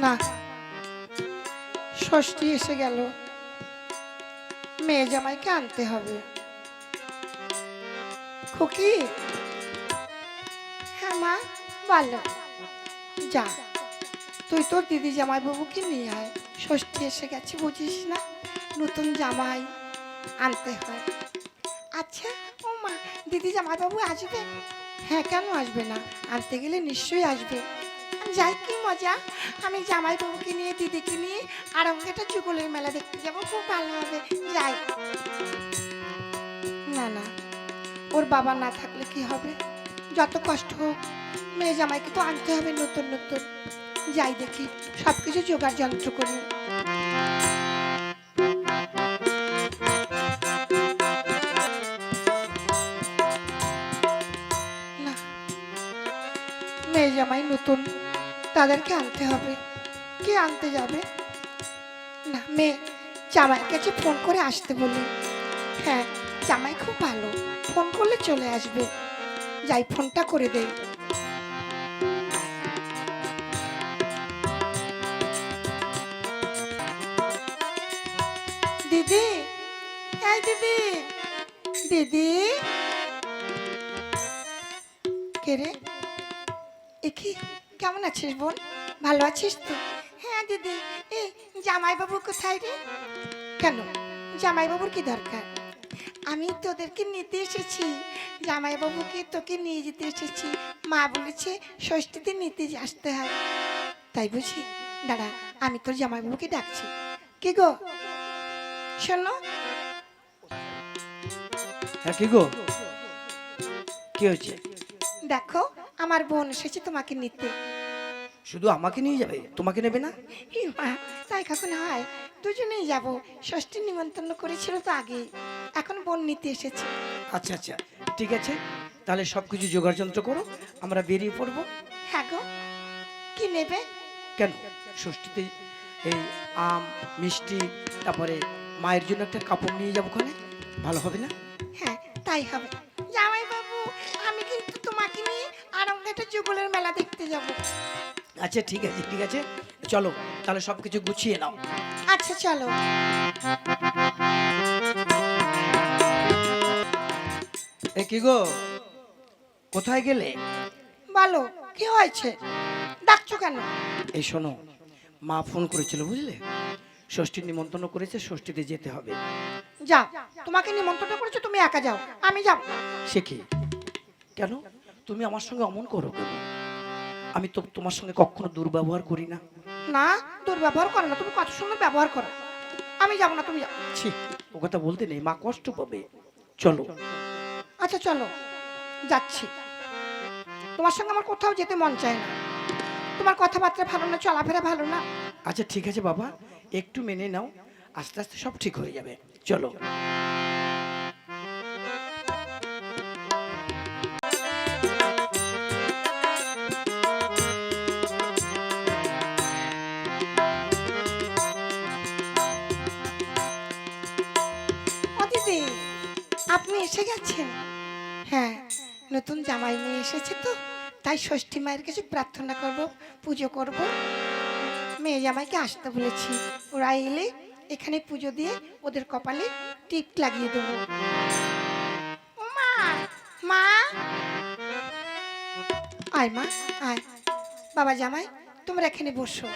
না। ষষ্ঠী এসে গেল। মেয়ে জামাইকে আনতে হবে। খুকি? হ্যাঁ মা, বলো। যা, তুই তোর দিদি জামাই বাবুকে নিয়ে আয়। ষষ্ঠী এসে গেছে বুঝিস না? নতুন জামাই আনতে হয়। আচ্ছা ও মা, দিদি জামাইবাবু আসবে? হ্যাঁ কেন আসবে না? আনতে গেলে নিশ্চয়ই আসবে। যাই কি মজা। আমি জামাইবাবুকে নিয়ে, দিদিকে নিয়ে আরঙ্গেটা যুগলের মেলা দেখতে যাব, খুব ভালো হবে। যাই। না না, ওর বাবা না থাকলে কি হবে? যত কষ্ট হোক, মেয়ে জামাইকে তো আনতে হবে নতুন নতুন। যাই দেখি সব কিছু জোগাড় যন্ত্র করি। মেয়ে জামাই নতুন। তাদেরকে আনতে হবে। কে আনতে যাবে? না, মেয়ে জামাইয়ের কাছে ফোন করে আসতে বলি হ্যাঁ জামাই খুব ভালো। ফোন করলে চলে আসবে। যাই, ফোনটা করে দেই। দিদি, এই দিদি দিদি। কে রে? একি কেমন আছিস বোন? ভালো আছিস তো? হ্যাঁ দিদি। এই জামাইবাবু কোথায় রে? কেন? জামাইবাবুর কি দরকার? আমি তোদেরকে নিতে এসেছি। জামাইবাবুকে তোকে নিয়ে যেতে এসেছি। মা বলেছে ষষ্ঠীতে নিতে আসতে হয়। তাই বুঝি? দাঁড়া আমি তোর জামাইবাবুকে ডাকছি। কি গো? শোনো। হ্যাঁ কি গো? কি হয়েছে? দেখো আমার বোন এসেছে তোমাকে নিতে। শুধু আমাকে নিয়ে যাবে? তোমাকে নেবে না? মা তাই কখন হয়? দুজনেই যাব। ষষ্ঠী নিমন্ত্রণ করেছিল তো আগে এখন বোন নিতে এসেছে। আচ্ছা আচ্ছা ঠিক আছে। তাহলে সব কিছু জোগাড় যন্ত্র করো আমরা বেরিয়ে পড়ব। হ্যাঁ গো। কি নেবে? কেন? ষষ্ঠীতে এই আম মিষ্টি তারপরে মায়ের জন্য একটা কাপড় নিয়ে যাব ওখানে। ভালো হবে না? হ্যাঁ তাই হবে। জামাই বাবু আমি কিন্তু তোমাকে নিয়ে আরঙ্গাটা যুগলের মেলা দেখতে যাব। আচ্ছা ঠিক আছে ঠিক আছে। চলো তাহলে সব কিছু গুছিয়ে নাও। আচ্ছা চলো। এ কি গো? কোথায় গেলে? বলো কি হয়েছে? ডাকছো কেন? এই শোনো মা ফোন করেছিল বুঝলে? ষষ্ঠীর নিমন্ত্রণ করেছে ষষ্ঠীতে যেতে হবে। যাও তোমাকে নিমন্ত্রণ করেছ তুমি একা যাও আমি যাব। সে কি? কেন? তুমি আমার সঙ্গে অমন করো কেন? আমি তো তোমার সঙ্গে কখনো দুর্ব্যবহার করি না। না দুর্ব্যবহার করো না তুমি কত সুন্দর ব্যবহার করো। আমি যাব না তুমি যাও। ছি ও কথা বলতে নেই মা কষ্ট পাবে। চলো। আচ্ছা চলো। যাচ্ছি। তোমার সঙ্গে আমার কোথাও যেতে মন চায় না। তোমার কথাবার্তা ভালো না চলাফেরা ভালো না। আচ্ছা ঠিক আছে বাবা একটু মেনে নাও আস্তে আস্তে সব ঠিক হয়ে যাবে। চলো। এসে গেছেন হ্যাঁ নতুন জামাই নিয়ে এসেছে তো, তাই ষষ্ঠী মায়ের কাছে প্রার্থনা করব, পুজো করব। মেয়ে জামাইকে আসতে বলেছি। ওরা এলে এখানে পুজো দিয়ে ওদের কপালে টিপ লাগিয়ে দেবো। মা মা। আয় মা, আয়। বাবা জামাই, তোমরা এখানে বসো।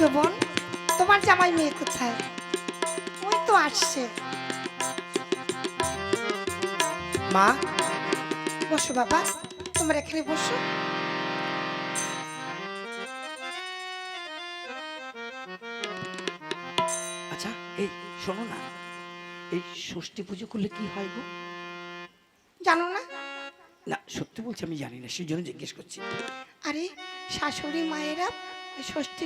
গো বোন তোমার জামাই মেয়ে কোথায়? ওই তো আসছে। মা বসো বাবা তোমরা এখানে বসো। আচ্ছা এই শোনো না এই ষষ্ঠী পুজো করলে কি হয় গো? জানো না? না সত্যি বলছি আমি জানি না সেই জন্য জিজ্ঞেস করছি। আরে শাশুড়ি মায়েরা ষষ্ঠী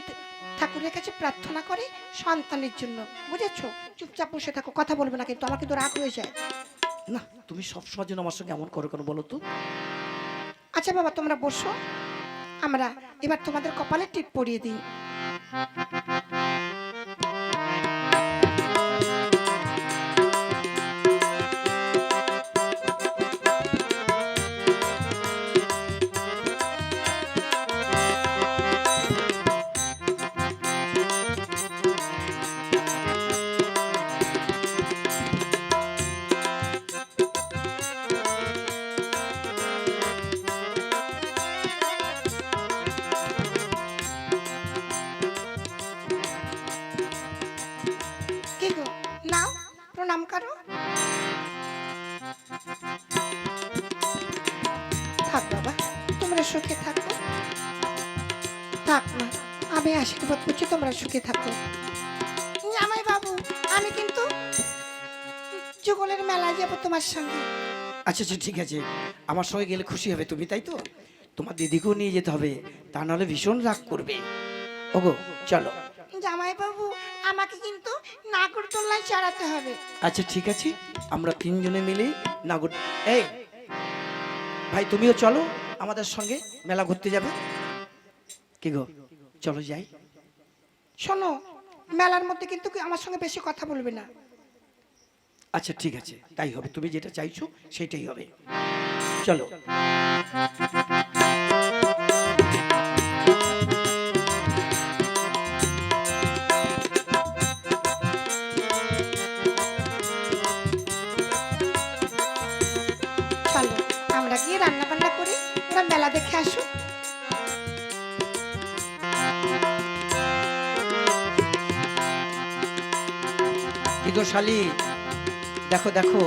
ঠাকুরের কাছে প্রার্থনা করে সন্তানের জন্য। বুঝেছ? চুপচাপ বসে থাকো কথা বলবে না কিন্তু আমার কিন্তু রাগ হয়ে যায়। না তুমি সবসময় যেন আমার সঙ্গে এমন করো কেন বলো তো? আচ্ছা বাবা তোমরা বসো। আমরা এবার তোমাদের কপালে টিপ পরিয়ে দিই। সুখে থাকো। থাক মা আমি আশীর্বাদ করছি তোমরা সুখে থাকো। জামাই বাবু আমি কিন্তু যুগলের মেলায় যাব তোমার সঙ্গে। আচ্ছা আচ্ছা ঠিক আছে। আমার সঙ্গে গেলে খুশি হবে তুমি তাই তো? তোমার দিদিকেও নিয়ে যেতে হবে তা নাহলে ভীষণ রাগ করবে। ওগো চলো। জামাই বাবু আমাকে কিন্তু নাগরদোল্লায় চড়াতে হবে। আচ্ছা ঠিক আছে। আমরা তিনজনে মিলে নাগর এই ভাই তুমিও চলো। আমাদের সঙ্গে মেলা ঘুরতে যাবে। কি গো? চলো যাই। শোনো মেলার মধ্যে কিন্তু আমার সঙ্গে বেশি কথা বলবে না। আচ্ছা ঠিক আছে। তাই হবে। তুমি যেটা চাইছো সেটাই হবে। চলো। চলো গো দেখো দেখো।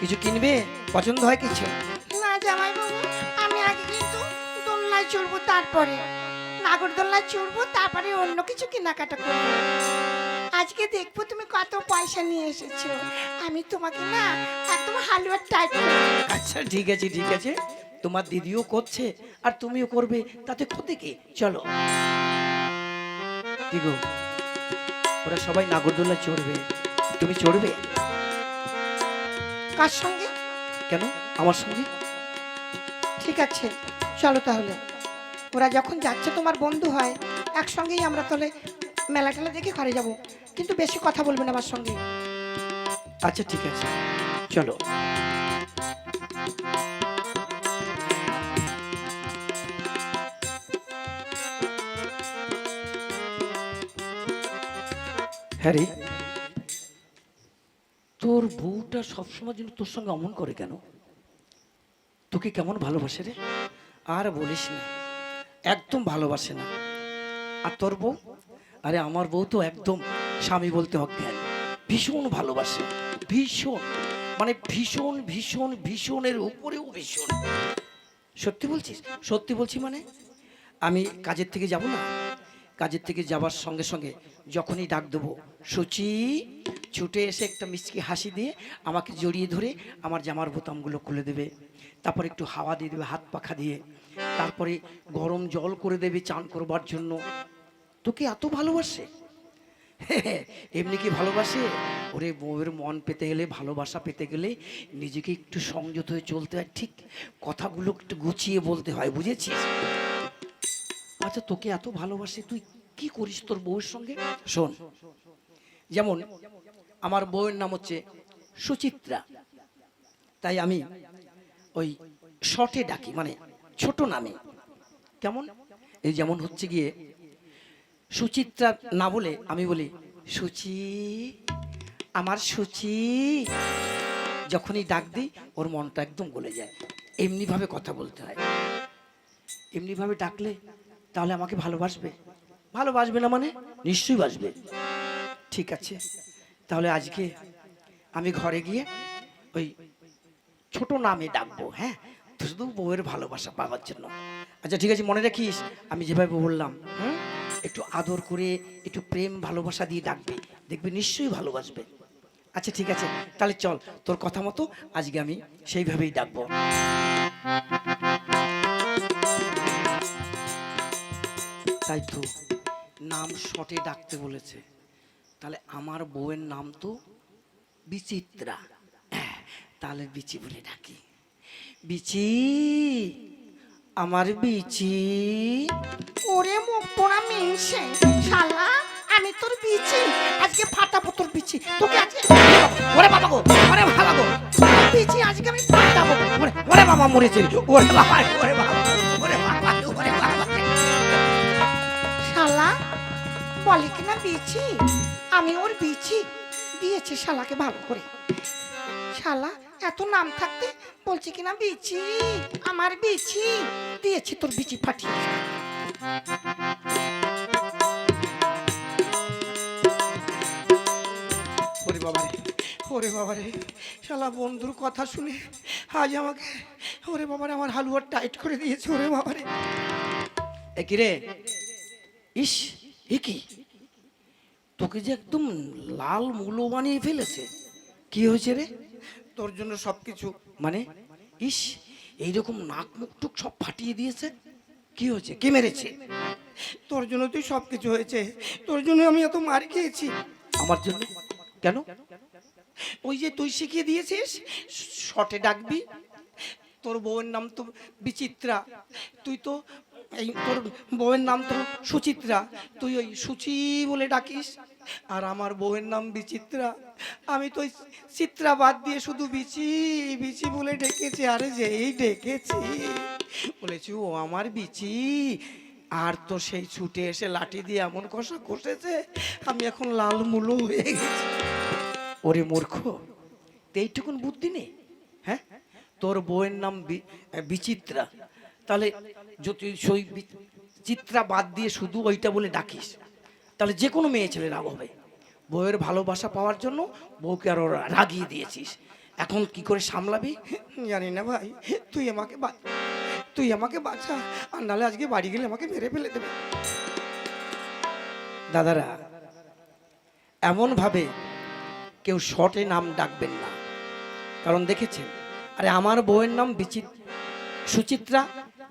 কিছু কিনবে? পছন্দ হয় কিছু? না জামাই বাবু আমি আগে কিন্তু দোলনায় চড়বো তারপরে। নাগরদোলনায় চড়বো তারপরে অন্য কিছু কেনাকাটা করব। আজকে দেখব তুমি কত পয়সা নিয়ে এসেছ। আমি তোমাকে না একদম হালুয়ার টাইপ আচ্ছা ঠিক আছে ঠিক আছে। তোমার দিদিও করছে আর তুমিও করবে। তাতে ক্ষতি কি? চলো। কি গো? ওরা সবাই নাগরদোলা চড়বে। তুমি চড়বে? কার সঙ্গে? কেন? আমার সঙ্গে? ঠিক আছে চলো তাহলে। ওরা যখন যাচ্ছে তোমার বন্ধু হয় একসঙ্গেই আমরা তাহলে মেলা টেলা দেখে ঘরে যাব। কিন্তু বেশি কথা বলবেন না আমার সঙ্গে। আচ্ছা ঠিক আছে। চলো। হ্যারি? তোর বউটা সবসময় যেন তোর সঙ্গে অমন করে কেন? তোকে কেমন ভালোবাসে রে? আর বলিস না, একদম ভালোবাসে না। আর তোর বউ? আরে আমার বউ তো একদম স্বামী বলতে অজ্ঞান। ভীষণ ভালোবাসে, ভীষণ। মানে ভীষণ ভীষণ, ভীষণের উপরেও ভীষণ। সত্যি বলছিস? সত্যি বলছি মানে? আমি কাজের থেকে যাব না? কাজের থেকে যাবার সঙ্গে সঙ্গে যখনই ডাক দেবো সুচি ছুটে এসে একটা মিষ্টি হাসি দিয়ে আমাকে জড়িয়ে ধরে আমার জামার বোতামগুলো খুলে দেবে। তারপর একটু হাওয়া দিয়ে দেবে, হাত পাখা দিয়ে। তারপরে গরম জল করে দেবে চান করবার জন্য। তোকে এত ভালোবাসে? এমনি কি ভালোবাসে? ওরে বউয়ের মন পেতে গেলে, ভালোবাসা পেতে গেলে নিজেকে একটু সংযত হয়ে চলতে হয়। ঠিক কথাগুলো একটু গুছিয়ে বলতে হয়, বুঝেছিস? আচ্ছা তোকে এত ভালোবাসে, তুই কি করিস তোর বউয়ের সঙ্গে? শোন, যেমন আমার বউয়ের নাম হচ্ছে সুচিত্রা। তাই আমি ওই শর্টে ডাকি মানে ছোট নামে। কেমন? এই যেমন হচ্ছে গিয়ে সুচিত্রা না বলে আমি বলি, সুচি, আমার সুচি। যখনই ডাক দিই, ওর মনটা একদম গলে যায়। এমনিভাবে কথা বলতে হয়। এমনিভাবে ডাকলে তাহলে আমাকে ভালোবাসবে? ভালোবাসবে না মানে? নিশ্চয়ই বাসবে। ঠিক আছে। তাহলে আজকে আমি ঘরে গিয়ে ওই ছোট নামে ডাকবো হ্যাঁ? শুধু বউয়ের ভালোবাসা পাওয়ার জন্য। আচ্ছা ঠিক আছে, মনে রাখিস, আমি যেভাবে বললাম, হুম? একটু আদর করে, একটু প্রেম, ভালোবাসা দিয়ে ডাকবে। দেখবি নিশ্চয়ই ভালোবাসবে। আচ্ছা ঠিক আছে, তাহলে চল, তোর কথা মতো আজকে আমি সেইভাবেই ডাকবো। তাই তো। নাম শটে ডাকতে বলেছে। তাহলে আমার বউয়ের নাম তো বিচিত্রা। তাহলে বিচি বলে ডাকি। বিচি আমার বিচি। ওরে মুখ পোড়া শালা আমি তোর বিচি। আজকে ফাটাবো তোর বিচি। তোকে আজকে ওরে বাবা গো ওরে বাবা গো। বিচি আজকে আমি ফাটাবো। ওরে ওরে বাবা মরেছে। ওরে বাবা ওরে বাবা। শালা। বলে কিনা বিচি? আমি ওর বিচি দিয়েছে শালাকে ভালো করে। শালা এত নাম থাকতে বলছি কিনা বিচি? আমার বিচি দিয়েছি তোর বিচি ফাটিয়ে। ওরে বাবারে ওরে বাবা রে শালা বন্ধুর কথা শুনে আজ আমাকে ওরে বাবারে আমার হালুয়া টাইট করে দিয়েছে ওরে বাবারে। এ কি রে ইস এ কি? তোকে যে একদম লাল মুলো বানিয়ে ফেলেছে। কি হয়েছে রে? তোর জন্য সব কিছু মানে? ইস এইরকম নাক মুখ টুক সব ফাটিয়ে দিয়েছে? কি হয়েছে? কে মেরেছে? তোর জন্য তুই সব কিছু হয়েছে। তোর জন্য আমি এত মার খেয়েছি। আমার জন্য? কেন? ওই যে তুই শিখিয়ে দিয়েছিস শটে ডাকবি। তোর বউয়ের নাম তো বিচিত্রা। তুই তো এই তোর বউয়ের নাম তো সুচিত্রা। তুই ওই সুচি বলে ডাকিস, আর আমার বউয়ের নাম বিচিত্রা। আমি তো চিত্রা বাদ দিয়ে শুধু বিচি বিচি বলে ডেকেছি, আরে যেই ডেকেছি। বলেছি, ও আমার বিচি, আর তো সেই ছুটে এসে লাঠি দিয়ে এমন কষা কষেছে, আমি এখন লাল মুলো হয়ে গেছি। ওরে মূর্খ, এইটুকুন বুদ্ধি নেই হ্যাঁ? তোর বউয়ের নাম বিচিত্রা। তাহলে যদি সই চিত্রা বাদ দিয়ে শুধু ওইটা বলে ডাকিস তাহলে যে কোনো মেয়ে ছেলে রাগ হবে। বউয়ের ভালোবাসা পাওয়ার জন্য বউকে আরও রাগিয়ে দিয়েছিস। এখন কি করে সামলাবি? জানি না ভাই তুই আমাকে তুই আমাকে বাঁচা আর নাহলে আজকে বাড়ি গেলে আমাকে মেরে ফেলে দেবে। দাদারা এমনভাবে কেউ শর্টে নাম ডাকবেন না। কারণ দেখেছেন আরে আমার বউয়ের নাম বিচিত সুচিত্রা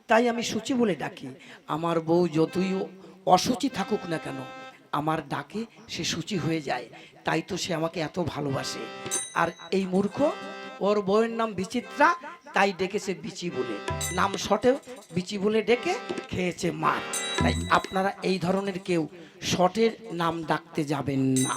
তাই আমি সুচি বলে ডাকি। আমার বউ যতই অসুচি থাকুক না কেন, আমার ডাকে সে সূচি হয়ে যায়। তাই তো সে আমাকে এত ভালোবাসে। আর এই মূর্খ, ওর বউয়ের নাম বিচিত্রা, তাই ডেকেছে বিচি বলে। নাম শটে বিচি বলে ডেকে খেয়েছে মার তাই আপনারা এই ধরনের কেউ শটের নাম ডাকতে যাবেন না।